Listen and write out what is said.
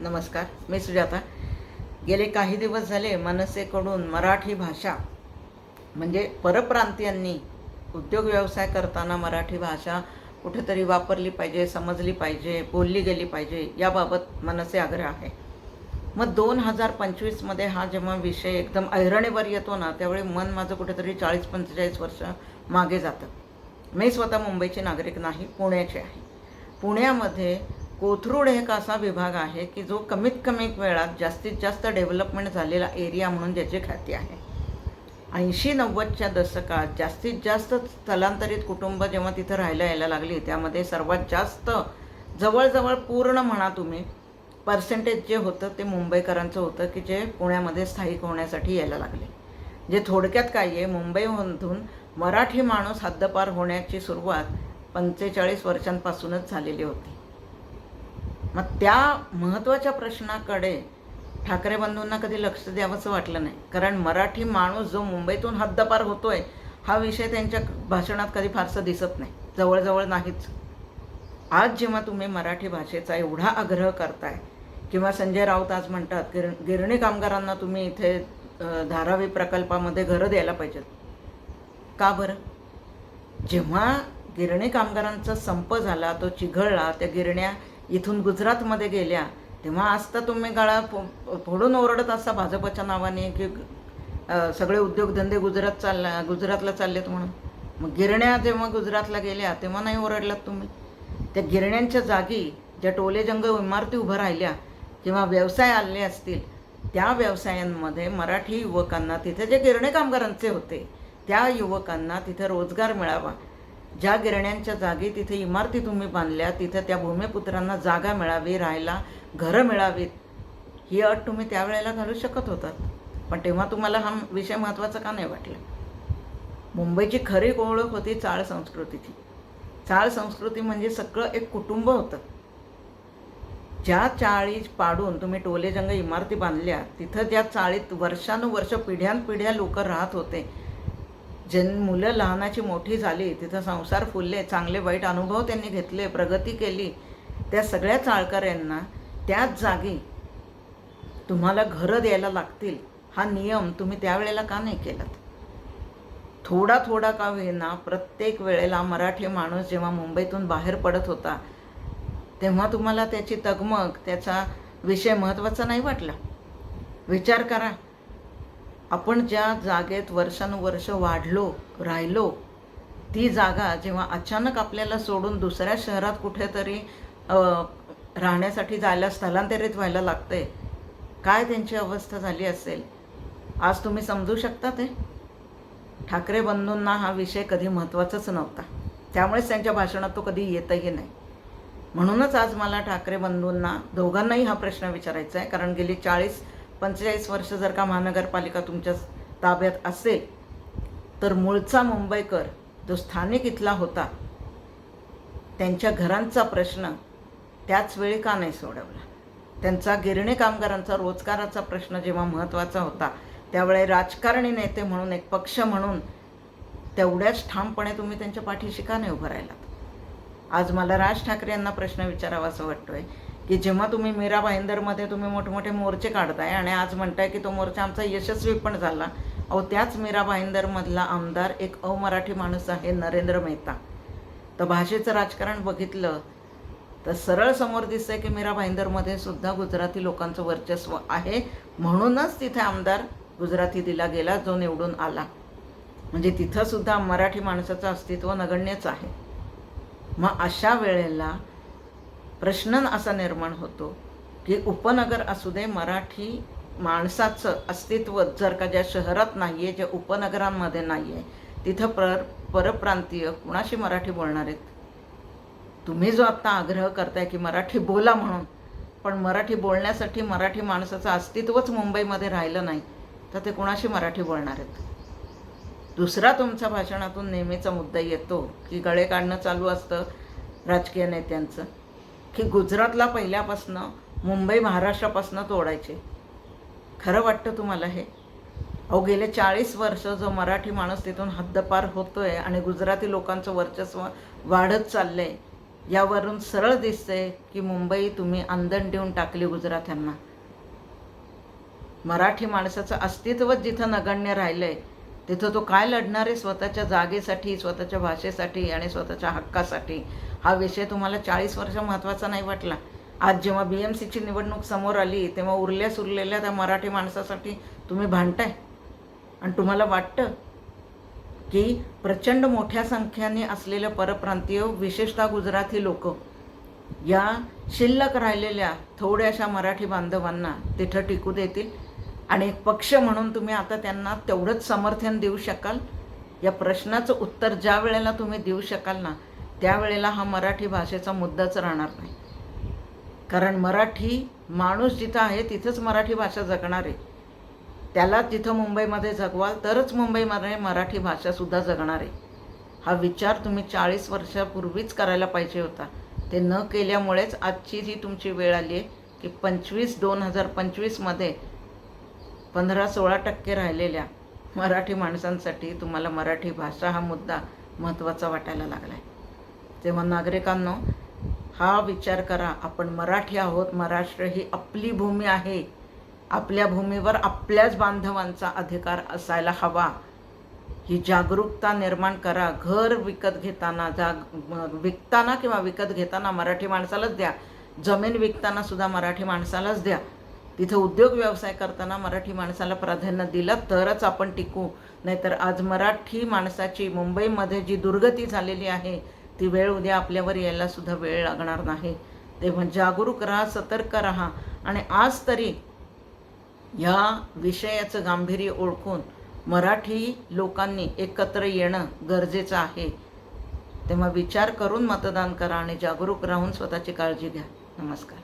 नमस्कार मी सुजाता. गेले काही दिवस झाले मनसेकडून मराठी भाषा म्हणजे परप्रांतीयांनी उद्योग व्यवसाय करताना मराठी भाषा कुठेतरी वापरली पाहिजे समजली पाहिजे बोलली गेली पाहिजे याबाबत मनसे आग्रह आहे. मग दोन हजार पंचवीसमध्ये हा जेव्हा विषय एकदम ऐरणीवर येतो ना त्यावेळी मन माझं कुठेतरी चाळीस पंचेचाळीस वर्ष मागे जातं. मी स्वतः मुंबईची नागरिक नाही पुण्याची आहे. पुण्यामध्ये कोथरूड एक असा विभाग आहे की जो कमीत कमी वेळात जास्तीत जास्त डेव्हलपमेंट झालेला एरिया म्हणून ज्याची ख्याती आहे. ऐंशी नव्वदच्या दशकात जास्तीत जास्त स्थलांतरित कुटुंब जेव्हा तिथं राहायला यायला लागली त्यामध्ये सर्वात जास्त जवळजवळ पूर्ण म्हणा तुम्ही पर्सेंटेज जे होतं ते मुंबईकरांचं होतं की जे पुण्यामध्ये स्थायिक होण्यासाठी यायला लागले. जे थोडक्यात काय आहे मुंबईमधून मराठी माणूस हद्दपार होण्याची सुरुवात पंचेचाळीस वर्षांपासूनच झालेली होती. मग त्या महत्त्वाच्या प्रश्नाकडे ठाकरे बंधूंना कधी लक्ष द्यावंसं वाटलं नाही. कारण मराठी माणूस जो मुंबईतून हद्दपार होतोय हा विषय त्यांच्या भाषणात कधी फारसं दिसत नाही. जवळजवळ नाहीच. आज जेव्हा तुम्ही मराठी भाषेचा एवढा आग्रह करताय किंवा संजय राऊत आज म्हणतात गिर गिरणी कामगारांना तुम्ही इथे धारावी प्रकल्पामध्ये घरं द्यायला पाहिजेत. का बरं? जेव्हा गिरणी कामगारांचा संप झाला तो चिघळला त्या गिरण्या इथून गुजरातमध्ये गेल्या तेव्हा आज तर तुम्ही गळा फो- फोडून ओरडत असता भाजपच्या नावाने की सगळे उद्योगधंदे गुजरात चालला गुजरातला चाललेत म्हणून. मग गिरण्या जेव्हा गुजरातला गेल्या तेव्हा नाही ओरडलात तुम्ही? त्या गिरण्यांच्या जागी ज्या टोलेजंग इमारती उभ्या राहिल्या किंवा व्यवसाय आले असतील त्या व्यवसायांमध्ये मराठी युवकांना तिथे जे गिरणे कामगारांचे होते त्या युवकांना तिथे रोजगार मिळावा ज्या गिरण्यांच्या जागी तिथे इमारती तुम्ही बांधल्या तिथे त्या भूमिपुत्रांना जागा मिळावी राहायला घरं मिळावीत ही अट तुम्ही त्यावेळेला घालू शकत होतात. पण तेव्हा तुम्हाला हा विषय महत्त्वाचा का नाही वाटला? मुंबईची खरी ओळख होती चाळ संस्कृतीची चाळ संस्कृती म्हणजे सगळं एक कुटुंब होतं. ज्या चाळी पाडून तुम्ही टोलेजंग इमारती बांधल्या तिथं त्या चाळीत वर्षानुवर्ष पिढ्यानपिढ्या लोक राहत होते. जन मुलं लहानाची मोठी झाली तिथं संसार फुलले चांगले वाईट अनुभव त्यांनी घेतले प्रगती केली. त्या सगळ्या चाळकऱ्यांना त्याच जागी तुम्हाला घरं द्यायला लागतील. हा नियम तुम्ही त्यावेळेला का नाही केलात? थोडा थोडा का होईना प्रत्येक वेळेला मराठी माणूस जेव्हा मुंबईतून बाहेर पडत होता तेव्हा तुम्हाला त्याची तगमग त्याचा विषय महत्त्वाचा नाही वाटला? विचार करा. आपण ज्या जागेत वर्षानुवर्ष वाढलो राहिलो ती जागा जेव्हा अचानक आपल्याला सोडून दुसऱ्या शहरात कुठेतरी राहण्यासाठी जायला स्थलांतरित व्हायला लागते काय त्यांची अवस्था झाली असेल? आज तुम्ही समजू शकता ते? ठाकरे बंधूंना हा विषय कधी महत्त्वाचाच नव्हता. त्यामुळेच त्यांच्या भाषणात तो कधी येतही नाही. म्हणूनच आज मला ठाकरे बंधूंना दोघांनाही हा प्रश्न विचारायचा आहे कारण गेली चाळीस पंचेचाळीस वर्ष जर का महानगरपालिका तुमच्या ताब्यात असेल तर मूळचा मुंबईकर जो स्थानिक इथला होता त्यांच्या घरांचा प्रश्न त्याच वेळी का नाही सोडवला? त्यांचा गिरणी कामगारांचा रोजगाराचा प्रश्न जेव्हा महत्त्वाचा होता त्यावेळे राजकारणी नेते म्हणून एक पक्ष म्हणून तेवढ्याच ठामपणे तुम्ही त्यांच्या पाठीशी का नाही उभं राहिलात? आज मला राज ठाकरे यांना प्रश्न विचारावा असं वाटतोय. की जेव्हा तुम्ही मीरा भाईंदरमध्ये तुम्ही मोठमोठे मोर्चे काढताय आणि आज म्हणताय की तो मोर्चा आमचा यशस्वी पण झाला अहो त्याच मीरा भाईंदरमधला आमदार एक अमराठी माणूस आहे नरेंद्र मेहता. तर भाषेचं राजकारण बघितलं तर सरळ समोर दिसतंय की मीरा भाईंदरमध्ये सुद्धा गुजराती लोकांचं वर्चस्व आहे. म्हणूनच तिथे आमदार गुजराती दिला गेला जो निवडून आला. म्हणजे तिथंसुद्धा मराठी माणसाचं अस्तित्व नगण्यच आहे. मग अशा वेळेला प्रश्न असा निर्माण होतो की उपनगर असू दे मराठी माणसाचं अस्तित्व जर का ज्या शहरात नाही आहे ज्या उपनगरांमध्ये नाही आहे तिथं पर परप्रांतीय कुणाशी मराठी बोलणार आहेत? तुम्ही जो आत्ता आग्रह करताय की मराठी बोला म्हणून पण मराठी बोलण्यासाठी मराठी माणसाचं अस्तित्वच मुंबईमध्ये राहिलं नाही तर ते कुणाशी मराठी बोलणार आहेत? दुसरा तुमच्या भाषणातून नेहमीचा मुद्दा येतो की गळे काढणं चालू असतं राजकीय नेत्यांचं. की गुजरातला पहिल्यापासनं मुंबई महाराष्ट्रापासनं तोडायचे. खरं वाटतं तुम्हाला हे? अहो गेले चाळीस वर्ष जो मराठी माणूस तिथून हद्दपार होतोय आणि गुजराती लोकांचं वर्चस्व वाढत चाललंय यावरून सरळ दिसतंय की मुंबई तुम्ही आंदण देऊन टाकली गुजरात्यांना. मराठी माणसाचं अस्तित्वच जिथं नगण्य राहिलंय तिथं तो काय लढणार आहे स्वतःच्या जागेसाठी स्वतःच्या भाषेसाठी आणि स्वतःच्या हक्कासाठी? हा विषय तुम्हाला चाळीस वर्ष महत्त्वाचा नाही वाटला? आज जेव्हा बी एम सीची निवडणूक समोर आली तेव्हा उरल्या सुरलेल्या त्या मराठी माणसासाठी तुम्ही भांडताय? आणि तुम्हाला वाटतं की प्रचंड मोठ्या संख्येने असलेले परप्रांतीय विशेषतः गुजराती लोक या शिल्लक राहिलेल्या थोड्याशा मराठी बांधवांना तिथं टिकू देतील? आणि एक पक्ष म्हणून तुम्ही आता त्यांना तेवढंच समर्थन देऊ शकाल. या प्रश्नाचं उत्तर ज्या वेळेला तुम्ही देऊ शकाल ना त्यावेळेला हा मराठी भाषेचा मुद्दाच राहणार नाही. कारण मराठी माणूस जिथं आहे तिथंच मराठी भाषा जगणार आहे. त्याला जिथं मुंबईमध्ये जगवाल तरच मुंबईमध्ये मराठी भाषासुद्धा जगणार आहे. हा विचार तुम्ही चाळीस वर्षापूर्वीच करायला पाहिजे होता. ते न केल्यामुळेच आजची जी तुमची वेळ आली आहे की पंचवीस दोन हजार पंचवीसमध्ये पंधरा सोळा टक्के राहिलेल्या मराठी माणसांसाठी तुम्हाला मराठी भाषा हा मुद्दा महत्त्वाचा वाटायला लागला आहे तेव्हा नागरिकांनो हा विचार करा आपण मराठी आहोत महाराष्ट्र ही आपली भूमी आहे. आपल्या भूमीवर आपल्याच बांधवांचा अधिकार असायला हवा. ही जागरूकता निर्माण करा घर विकत घेताना जाग विकताना किंवा विकत घेताना मराठी माणसालाच द्या. जमीन विकताना सुद्धा मराठी माणसालाच द्या. तिथं उद्योग व्यवसाय करताना मराठी माणसाला प्राधान्य दिलं तरच आपण टिकू. नाहीतर आज मराठी माणसाची मुंबईमध्ये जी दुर्गती झालेली आहे ती वेळ उद्या आपल्यावर यायला सुद्धा वेळ लागणार नाही. तेव्हा जागरूक राहा सतर्क राहा. आणि आज तरी ह्या विषयाचं गांभीर्य ओळखून मराठी लोकांनी एकत्र येणं गरजेचं आहे. तेव्हा विचार करून मतदान करा आणि जागरूक राहून स्वतःची काळजी घ्या. नमस्कार.